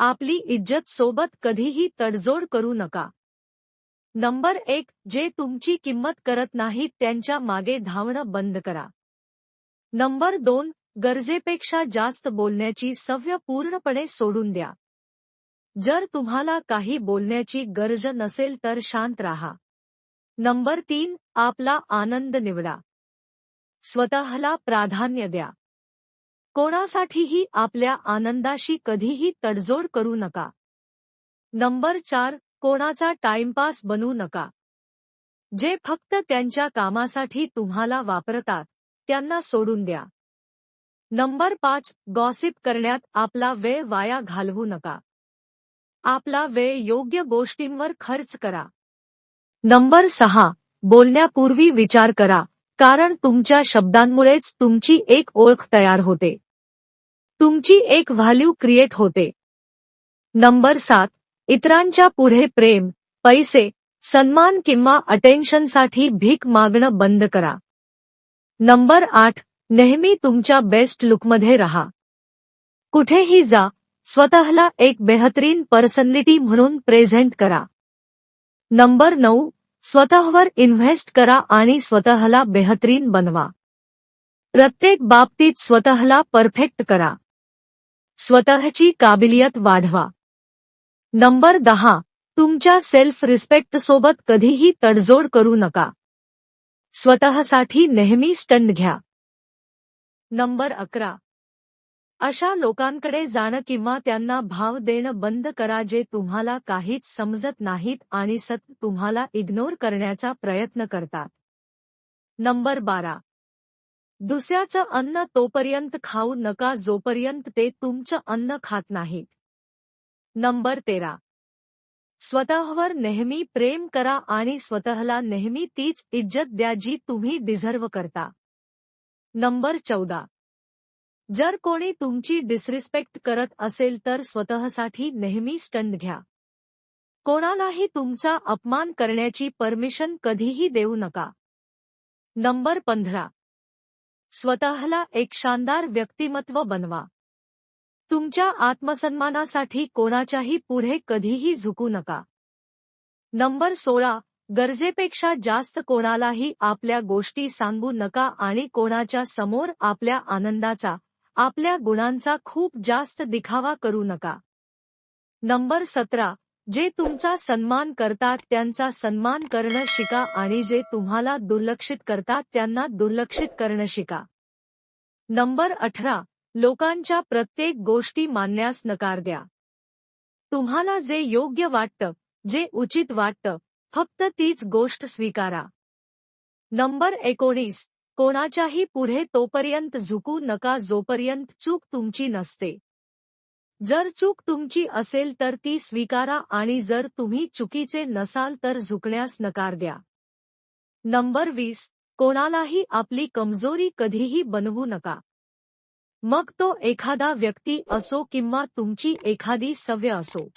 आपली इज्जत सोबत कधीही तडजोड करू नका. नंबर एक जे तुमची किंमत करत नाहीत त्यांच्या मागे धावणं बंद करा. नंबर दोन गरजेपेक्षा जास्त बोलण्याची सव्य पूर्णपणे सोडून द्या. जर तुम्हाला काही बोलण्याची गरज नसेल तर शांत राहा. नंबर तीन आपला आनंद निवडा. स्वतःला प्राधान्य द्या. कोणासाठीही आपल्या आनंदाशी कधीही तडजोड करू नका. नंबर चार कोणाचा टाइमपास बनू नका. जे फक्त त्यांच्या कामासाठी तुम्हाला वापरतात त्यांना सोडून द्या. नंबर पाच गॉसिप करण्यात आपला वेळ वाया घालवू नका. आपला वेळ योग्य गोष्टींवर खर्च करा. नंबर सहा बोलण्यापूर्वी विचार करा कारण तुमच्या शब्दांमुळेच तुमची एक ओळख तयार होते. तुमची एक व्हॅल्यू क्रिएट होते. नंबर सात इतरांच्या पुढे प्रेम पैसे सन्मान किंवा अटेन्शनसाठी भीक मागणं बंद करा. नंबर आठ नेहमी तुमच्या बेस्ट लुकमध्ये राहा. कुठेही जा स्वतःला एक बेहतरीन पर्सनॅलिटी म्हणून प्रेझेंट करा. नंबर नऊ स्वतःवर इन्व्हेस्ट करा आणि स्वतःला बेहतरीन बनवा. प्रत्येक बाबतीत स्वतःला परफेक्ट करा. स्वतःची काबिलियत वाढवा. नंबर दहा. तुमच्या सेल्फ रिस्पेक्ट सोबत कधीही तडजोड करू नका. स्वतःसाठी नेहमी स्टंड घ्या. नंबर अकरा. अशा लोकांकडे जाणं किंवा त्यांना भाव देणं बंद करा जे तुम्हाला काहीच समजत नाहीत आणि सत तुम्हाला इग्नोर करण्याचा प्रयत्न करतात. नंबर बारा. दुसऱ्याचं अन्न तोपर्यंत खाऊ नका जोपर्यंत ते तुमचं अन्न खात नाहीत. नंबर तेरा. स्वतःवर नेहमी प्रेम करा आणि स्वतःला नेहमी तीच इज्जत द्या जी तुम्ही डिझर्व करता. नंबर चौदा. जर कोणी तुमची डिसरिस्पेक्ट करत असेल तर स्वतःसाठी नेहमी स्टंड घ्या. कोणालाही तुमचा अपमान करण्याची परमिशन कधीही देऊ नका. नंबर पंधरा. स्वतःला एक शानदार व्यक्तिमत्व बनवा. तुमच्या आत्मसन्मानासाठी कोणाच्याही पुढे कधीही झुकू नका. नंबर सोळा गरजेपेक्षा जास्त कोणालाही आपल्या गोष्टी सांगू नका आणि कोणाच्या समोर आपल्या आनंदाचा आपल्या गुणांचा खूप जास्त दिखावा करू नका. नंबर सतरा जे तुमचा सन्मान करतात त्यांचा सन्मान करणं शिका आणि जे तुम्हाला दुर्लक्षित करतात त्यांना दुर्लक्षित करणं शिका. नंबर अठरा लोकांच्या प्रत्येक गोष्टी मानण्यास नकार द्या. तुम्हाला जे योग्य वाटतं जे उचित वाटतं फक्त तीच गोष्ट स्वीकारा. नंबर एकोणीस कोणाच्याही पुढे तोपर्यंत झुकू नका जोपर्यंत चूक तुमची नसते. जर चूक तुमची असेल तर ती स्वीकारा आणि जर तुम्ही चुकीचे नसाल तर झुकण्यास नकार द्या. नंबर वीस कोणालाही आपली कमजोरी कधीही बनवू नका. मग तो एखादा व्यक्ती असो किंवा तुमची एखादी सव्य असो.